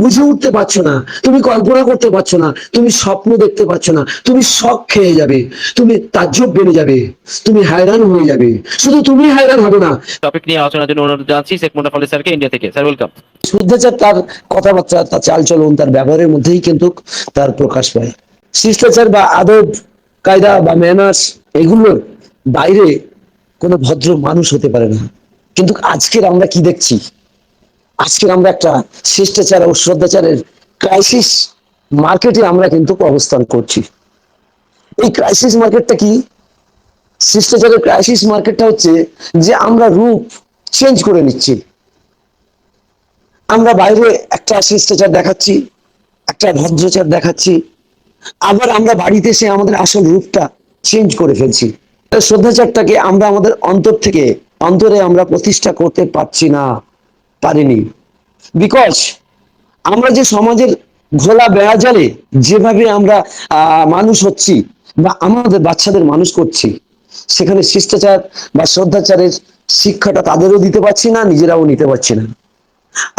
বুঝে উঠতে পারছ না। তুমি কল্পনা করতে পারছ না। তুমি স্বপ্ন দেখতে পাচ্ছ না। তুমি শখ খেয়ে যাবে। তুমি তাজ্জব বেড়ে যাবে। তুমি হায়রান হয়ে যাবে। শুধু তুমি হায়রান হবে না। টপিক নিয়ে আলোচনার জন্য অনুরোধ জানাচ্ছি শেখ মুন্নাফ আলী স্যারকে ইন্ডিয়া থেকে। স্যার ওয়েলকাম শুদ্ধাচার তার কথাবার্তা তার চালচলন তার ব্যবহারের মধ্যেই কিন্তু তার প্রকাশ পায়। শিষ্টাচার বা আদব কায়দা বা ম্যানার্স এগুলোর বাইরে কোনো ভদ্র মানুষ হতে পারে না। কিন্তু আজকের আমরা কি দেখছি? আজকের আমরা একটা শিষ্টাচার ও শ্রদ্ধাচারের ক্রাইসিস মার্কেটে আমরা কিন্তু অবস্থান করছি। এই ক্রাইসিস মার্কেটটা কি? শিষ্টাচারের ক্রাইসিস মার্কেটটা হচ্ছে যে আমরা রূপ চেঞ্জ করে নিচ্ছি। আমরা বাইরে একটা শিষ্টাচার দেখাচ্ছি, একটা ভদ্রচার দেখাচ্ছি, আবার আমরা বাড়িতে এসে আমাদের আসল রূপটা চেঞ্জ করে ফেলছি। শ্রদ্ধাচারটাকে আমরা আমাদের অন্তর থেকে, অন্তরে আমরা প্রতিষ্ঠা করতে পারছি না। পারিনি। বিকজ আমরা যে সমাজের ঘোলা বেড়া জালে যেভাবে আমরা মানুষ হচ্ছি বা আমাদের বাচ্চাদের মানুষ করছি, সেখানে শিষ্টাচার বা শ্রদ্ধাচারের শিক্ষাটা তাদেরও দিতে পারছি না, নিজেরাও নিতে পারছি না।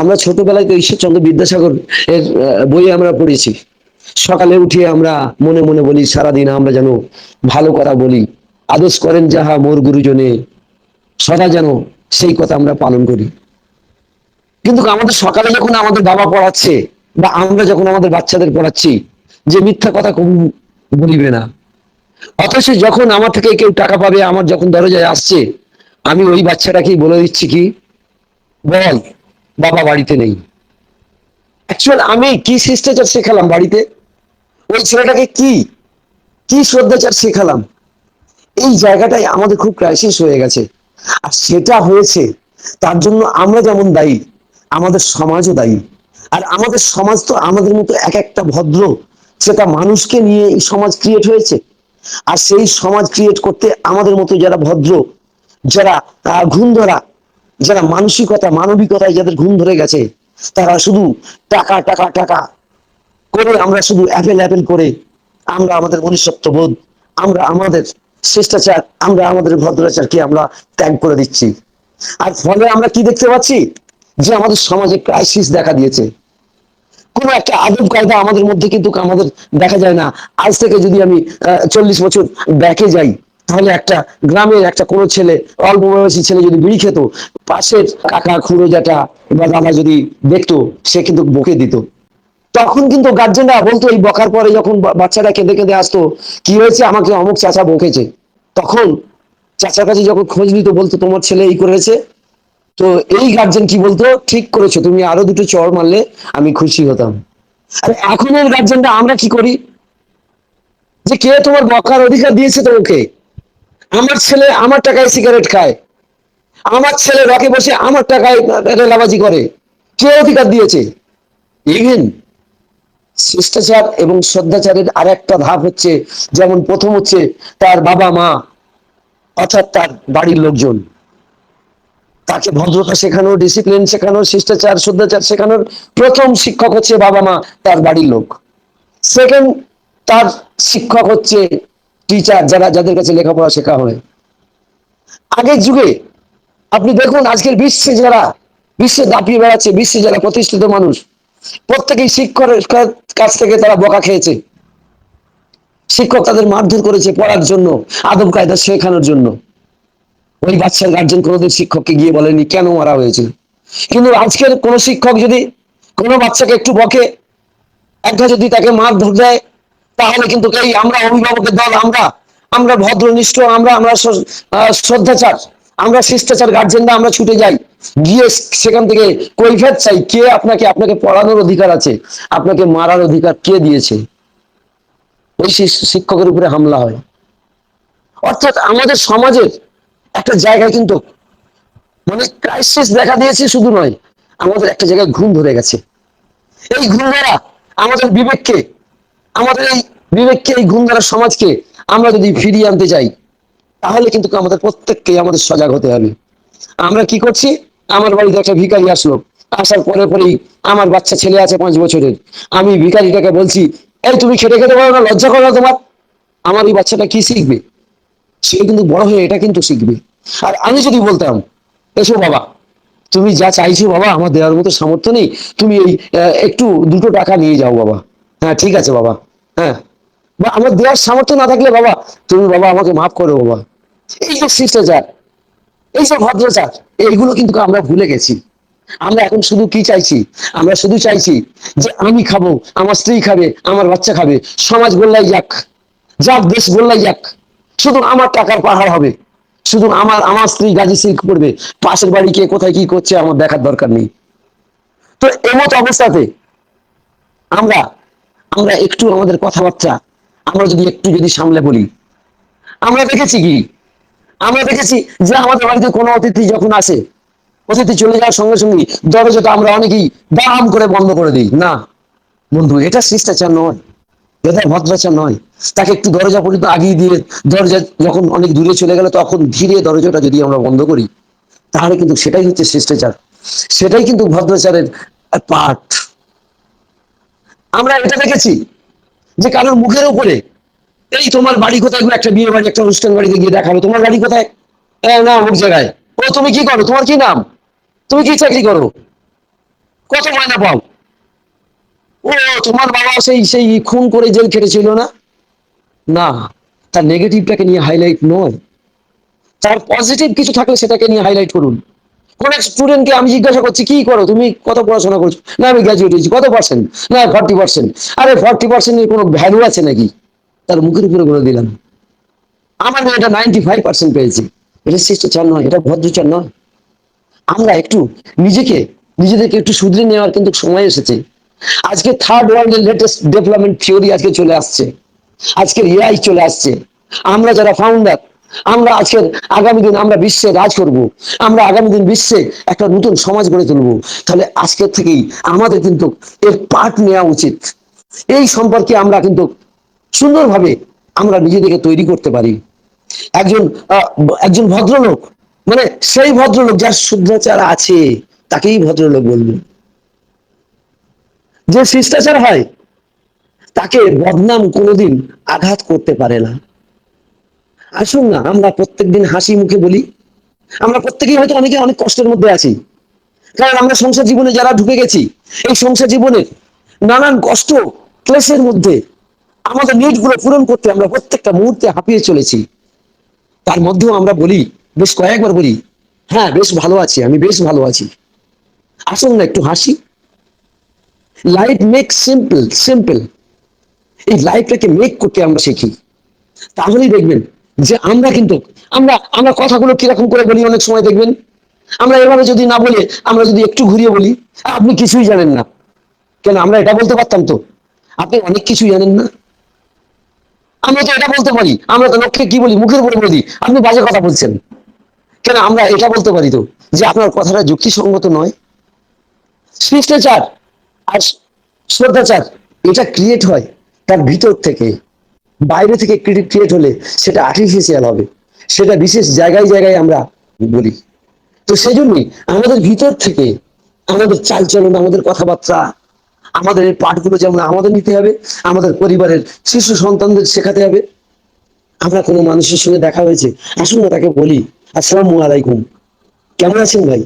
আমরা ছোটবেলায় তো ঈশ্বরচন্দ্র বিদ্যাসাগর এর বই আমরা পড়েছি, সকালে উঠে আমরা মনে মনে বলি, সারাদিন আমরা যেন ভালো কথা বলি আদেশ করেন যাহা মোর গুরুজনে, সদা যেন সেই কথা আমরা পালন করি। কিন্তু আমাদের সকালে যখন আমাদের বাবা পড়াচ্ছে, বা আমরা যখন আমাদের বাচ্চাদের পড়াচ্ছি, যে মিথ্যা কথা বলিবে না। অথচ যখন আমার থেকে কেউ টাকা পাবে, আমার যখন দরজায় আসছে, আমি ওই বাচ্চাটাকেই বলে দিচ্ছি কি, বল, বাবা বাড়িতে নেই। অ্যাকচুয়াল আমি কি শিষ্টাচার শেখালাম বাড়িতে? ওই ছেলেটাকে কি কি শ্রদ্ধাচার শেখালাম? এই জায়গাটাই আমাদের খুব ক্রাইসিস হয়ে গেছে। আর সেটা হয়েছে, তার জন্য আমরা যেমন দায়ী আমাদের সমাজও দায়ী। আর আমাদের সমাজ তো আমাদের মতো এক একটা ভদ্র, সেটা মানুষকে নিয়ে এই সমাজ ক্রিয়েট হয়েছে। আর সেই সমাজ ক্রিয়েট করতে আমাদের মতো যারা ভদ্র, যারা ঘুম ধরা, যারা মানসিকতা, মানবিকতায় যাদের ঘুম ধরে গেছে, তারা শুধু টাকা টাকা টাকা করে আমরা শুধু অ্যাপেল অ্যাপেল করে আমরা আমাদের মনুষ্যত্ব বোধ, আমরা আমাদের শিষ্টাচার, আমরা আমাদের ভদ্রাচারকে আমরা ত্যাগ করে দিচ্ছি। আর ফলে আমরা কি দেখতে পাচ্ছি? যে আমাদের সমাজে ক্রাইসিস দেখা দিয়েছে। কোনো একটা আদব কায়দা আমাদের মধ্যে কিন্তু আমাদের দেখা যায় না। আজ থেকে যদি আমি চল্লিশ বছর ব্যাকে যাই, তাহলে একটা গ্রামের একটা কোনো ছেলে, অল্প বয়সী ছেলে যদি বিড়ি খেত, পাশের কাকা খুঁড়ো জ্যাঠা বা দাদা যদি দেখতো, সে কিন্তু বকে দিত। তখন কিন্তু গার্জেনরা বলতো, এই বকার পরে যখন বাচ্চাটা কেঁদে কেঁদে আসতো, কি হয়েছে? আমাকে অমুক চাচা বকেছে। তখন চাচার কাছে যখন খোঁজ নিত, বলতো, তোমার ছেলে এই করেছে। তো এই গার্জেন কি বলতো? ঠিক করেছ, তুমি আরও দুটো চর মারলে আমি খুশি হতাম। আর এখনের গার্জেনরা আমরা কি করি? যে কে তোমার বকার অধিকার দিয়েছে তোমাকে? আমার ছেলে আমার টাকায় সিগারেট খায়। আমার ছেলে রকে বসে আমার টাকায় রেলাবাজি করে। কে অধিকার দিয়েছে? ইভেন শিষ্টাচার এবং শ্রদ্ধাচারের আর একটা ধাপ হচ্ছে, যেমন প্রথম হচ্ছে তার বাবা মা, অর্থাৎ তার বাড়ির লোকজন। তাকে ভদ্রতা শেখানো ডিসিপ্লিন শেখানো, শিষ্টাচার শুদ্ধাচার শেখানোর প্রথম শিক্ষক হচ্ছে বাবা মা, তার বাড়ির লোক। সেকেন্ড তার শিক্ষক হচ্ছে টিচার যারা, যাদের কাছে লেখাপড়া শেখা হয়। আগের যুগে, আপনি দেখুন আজকের বিশ্বে যারা, বিশ্বে দাপিয়ে বেড়াচ্ছে, বিশ্বে যারা প্রতিষ্ঠিত মানুষ, প্রত্যেকেই শিক্ষকের কাছ থেকে তারা বকা খেয়েছে। শিক্ষক তাদের মারধর করেছে পড়ার জন্য আদব কায়দা শেখানোর জন্য। ওই বাচ্চার গার্জেন কোনোদিন শিক্ষককে গিয়ে বলেনি কেন মারা হয়েছে কিন্তু আজকের কোন শিক্ষক যদি কোনো বাচ্চাকে একটু বকে একটা যদি তাকে মার ধর দেয়, তাহলে কিন্তু এই আমরা অভিভাবকের দল, আমরা আমরা ভদ্রনিষ্ঠ, আমরা আমরা শ্রদ্ধাচার, আমরা শিষ্টাচার গার্জেনরা আমরা ছুটে যাই। গিয়ে সেখান থেকে কৈফিয়ত চাই, কে আপনাকে আপনাকে পড়ানোর অধিকার আছে? আপনাকে মারার অধিকার কে দিয়েছে? ওই শিক্ষকের উপরে হামলা হয়। অর্থাৎ আমাদের সমাজের একটা জায়গায় কিন্তু মানে ক্রাইসিস দেখা দিয়েছে শুধু নয়, আমাদের একটা জায়গায় ঘুম ধরে গেছে। এই ঘুম ধরা আমাদের বিবেককে, আমাদের এই বিবেককে, এই ঘুম ধরা সমাজকে আমরা যদি ফিরিয়ে আনতে চাই, তাহলে কিন্তু আমাদের প্রত্যেককে আমাদের সজাগ হতে হবে। আমরা কি করছি? আমার বাড়িতে একটা ভিখারি আসলো। আসার পরে পরেই আমার বাচ্চা ছেলে আছে পাঁচ বছরের। আমি ভিখারিটাকে বলছি, এই তুমি খেটে খেতে পারো না লজ্জা করো তোমার। আমার এই বাচ্চাটা কি শিখবে? সে কিন্তু বড় হয়ে এটা কিন্তু শিখবে। আর আমি যদি বলতাম, এসো বাবা, তুমি যা চাইছো বাবা, আমার দেওয়ার মতো সামর্থ্য নেই, তুমি এই একটু দুটো টাকা নিয়ে যাও বাবা। হ্যাঁ ঠিক আছে বাবা হ্যাঁ। বা আমার দেওয়ার সামর্থ্য না থাকলে বাবা, তুমি বাবা আমাকে মাফ করো বাবা। এই যে শিষ্টাচার এই যে ভদ্রাচার, এইগুলো কিন্তু আমরা ভুলে গেছি। আমরা এখন শুধু কি চাইছি? আমরা শুধু চাইছি যে আমি খাব, আমার স্ত্রী খাবে, আমার বাচ্চা খাবে, সমাজ বললাই যাক যাক দেশ বললাই যাক, শুধু আমার টাকার পাহাড় হবে। শুধু আমার আমার স্ত্রী গাজী সিল্ক করবে পাশের বাড়ি কে কোথায় কি করছে আমার দেখার দরকার নেই। তো এমত অবস্থাতে আমরা আমরা একটু আমাদের কথাবার্তা, আমরা যদি একটু যদি সামলে বলি, আমরা দেখেছি কি? আমরা দেখেছি যে আমাদের বাড়িতে কোনো অতিথি যখন আসে, অতিথি চলে যাওয়ার সঙ্গে সঙ্গে দরজাটা আমরা অনেকেই দাম করে বন্ধ করে দিই। না, বন্ধু, এটা শিষ্টাচার নয়। এটা ভদ্রাচার নয়, তাকে একটু দরজা পর্যন্ত আগিয়ে দিয়ে দরজা যখন অনেক দূরে চলে গেল, তখন ধীরে দরজাটা যদি আমরা বন্ধ করি, তাহলে কিন্তু সেটাই হচ্ছে শিষ্টাচার। সেটাই কিন্তু ভদ্রাচারের পাঠ। আমরা এটা দেখেছি যে কারোর মুখের উপরে, এই তোমার বাড়ি কোথায়? একটা বিয়ে বাড়ি, একটা অনুষ্ঠান বাড়িতে গিয়ে দেখাল তোমার বাড়ি কোথায়? না, অমুক জায়গায়। ও, তুমি কি করো? তোমার কি নাম? তুমি কি চাকরি করো? কত মায়না পাও? ও, তোমার বাবা সেই সেই খুন করে জেল খেটেছিল না? না, তার নেগেটিভটাকে নিয়ে হাইলাইট নয়। তার পজিটিভ কিছু থাকলে সেটাকে নিয়ে হাইলাইট করুন। কোন এক স্টুডেন্টকে আমি জিজ্ঞাসা করছি, কি করো? তুমি কত পড়াশোনা করছ? না, আমি গ্রাজুয়েট হয়েছি, কত পার্সেন্ট না ফর্টি পার্সেন্ট আরে ফর্টি পার্সেন্টের কোনো ভ্যালু আছে নাকি? তার মুখের উপরে বলে দিলাম। আমার মেয়েটা নাইনটি ফাইভ পার্সেন্ট পেয়েছে। এটা শিষ্টাচার নয়, এটা ভদ্রচার নয়। আমরা একটু নিজেকে, নিজেদেরকে একটু শুধরে নেওয়ার কিন্তু সময় এসেছে। আজকে থার্ড ওয়ার্ল্ডের লেটেস্ট ডেভেলপমেন্ট থিওরি আজকে চলে আসছে। আজকের এআই চলে আসছে। আমরা যারা ফাউন্ডার আমরা আজকের আগামী দিন আমরা বিশ্বে রাজ করব। আমরা আগামী দিন বিশ্বে একটা নতুন সমাজ গড়ে তুলবো। তাহলে আজকের থেকেই আমাদের কিন্তু এর পার্ট নেওয়া উচিত। এই সম্পর্কে আমরা কিন্তু সুন্দরভাবে আমরা নিজেদেরকে তৈরি করতে পারি। একজন একজন ভদ্রলোক মানে সেই ভদ্রলোক যার শুদ্ধাচার আছে, তাকেই ভদ্রলোক বলব। যে শিষ্টাচার হয়, তাকে বদনাম কোনোদিন আঘাত করতে পারে না। আসুন না, আমরা প্রত্যেকদিন হাসি মুখে বলি। আমরা প্রত্যেকেই হয়তো অনেকে অনেক কষ্টের মধ্যে আছি। কারণ আমরা সংসার জীবনে যারা ঢুকে গেছি, এই সংসার জীবনের নানান কষ্ট, ক্লেশের মধ্যে আমাদের নিডগুলো পূরণ করতে আমরা প্রত্যেকটা মুহূর্তে হাঁপিয়ে চলেছি। তার মধ্যেও আমরা বলি, বেশ কয়েকবার বলি হ্যাঁ বেশ ভালো আছি, আমি বেশ ভালো আছি। আসুন না একটু হাসি। লাইফ মেক সিম্পল সিম্পল এই লাইফটাকে মেক করতে আমরা শিখি। তাহলেই দেখবেন যে আমরা কিন্তু, আমরা আমরা কথাগুলো কীরকম করে বলি অনেক সময় দেখবেন? আমরা এভাবে যদি না বলে, আমরা যদি একটু ঘুরিয়ে বলি, আপনি কিছুই জানেন না। কেন, আমরা এটা বলতে পারতাম তো? আপনি অনেক কিছুই জানেন না। আমরা তো এটা বলতে পারি। আমরা তো লোককে কি বলি? মুখের উপরে বলি। আপনি বাজে কথা বলছেন। কেন, আমরা এটা বলতে পারি তো? যে আপনার কথাটা যুক্তিসঙ্গত নয়। শিষ্টাচার আর শ্রদ্ধাচার এটা ক্রিয়েট হয় তার ভিতর থেকে। বাইরে থেকে ক্রিয়েট হলে সেটা আর্টিফিশিয়াল হবে। সেটা বিশেষ জায়গায় জায়গায় আমরা বলি। তো সেই জন্যই আমাদের ভিতর থেকে আমাদের চালচলন, আমাদের কথাবার্তা, আমাদের এই পাঠগুলো যেমন আমাদের নিতে হবে, আমাদের পরিবারের শিশু সন্তানদের শেখাতে হবে। আমরা কোনো মানুষের সঙ্গে দেখা হয়েছে, আসুন না তাকে বলি, আসসালামু আলাইকুম। কেমন আছেন ভাই?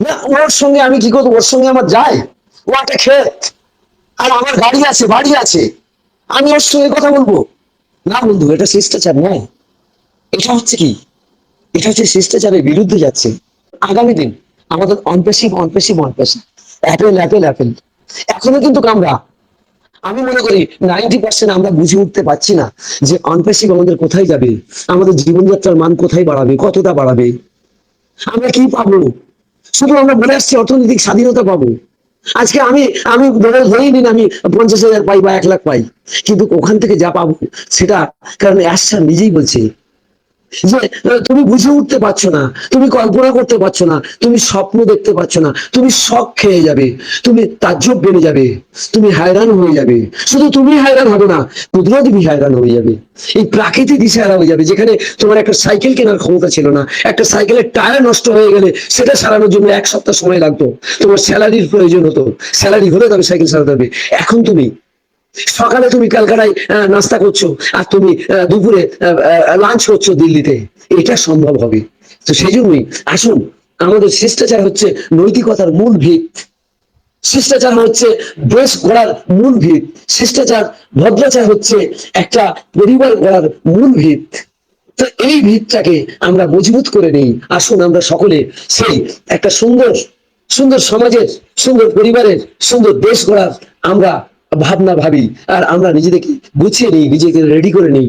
না, ওর সঙ্গে আমি কি করব? ওর সঙ্গে আমার যায়? ও একটা ক্ষেত আর আমার গাড়ি আছে, বাড়ি আছে। আমি ওর সঙ্গে কথা বলব। না বন্ধু, এটা শিষ্টাচার নয়। এটা হচ্ছে কি? এটা হচ্ছে শিষ্টাচারের বিরুদ্ধে যাচ্ছে। আগামী দিন আমাদের অনপেশিভ অনপেশিভ অনপেশিভ। Apple apple apple. এখনও কিন্তু আমরা আমি মনে করি নাইনটি পার্সেন্ট আমরা বুঝে উঠতে পারছি না যে অনপেশিভ আমাদের কোথায় যাবে? আমাদের জীবনযাত্রার মান কোথায় বাড়াবে? কতটা বাড়াবে? আমরা কি পাবো? শুধু আমরা বলে আসছি, অর্থনৈতিক স্বাধীনতা পাবো। আজকে আমি আমি ধরে ধরেই নিন, আমি পঞ্চাশ হাজার পাই বা এক লাখ পাই। কিন্তু ওখান থেকে যা পাবো, সেটা কারণ অ্যাশা নিজেই বলছে। যে তুমি বুঝে উঠতে পারছ না, তুমি কল্পনা করতে পারছ না, তুমি স্বপ্ন দেখতে পাচ্ছ না, তুমি শখ খেয়ে যাবে, তুমি তাজ্জব বেড়ে যাবে, তুমি হায়রান হয়ে যাবে। শুধু তুমি হায়রান হবে না, কুদরত বি হায়রান হয়ে যাবে। এই প্রাকৃতিক দিশাহারা হয়ে যাবে, যেখানে তোমার একটা সাইকেল কেনার ক্ষমতা ছিল না, একটা সাইকেলের টায়ার নষ্ট হয়ে গেলে সেটা সারানোর জন্য এক সপ্তাহ সময় লাগতো। তোমার স্যালারির প্রয়োজন হতো, স্যালারি হলে তবে সাইকেল সারাতে হবে। এখন তুমি সকালে তুমি ক্যালকাটায় নাস্তা করছ আর তুমি দুপুরে লাঞ্চ করছ দিল্লিতে। এটা সম্ভব হবে। তো সেই জন্যই আসুন, আমাদের শিষ্টাচার হচ্ছে নৈতিকতার মূল ভিত। শিষ্টাচার হচ্ছে দেশ গড়ার মূল ভিত। শিষ্টাচার, ভদ্রাচার হচ্ছে একটা পরিবার গড়ার মূল ভিত। তো এই ভিতটাকে আমরা মজবুত করে নেই। আসুন আমরা সকলে সেই একটা সুন্দর সুন্দর সমাজের, সুন্দর পরিবারের, সুন্দর দেশ গড়ার আমরা ভাবনা ভাবি আর আমরা নিজেদেরকে গুছিয়ে নিই নিজেকে রেডি করে নিই।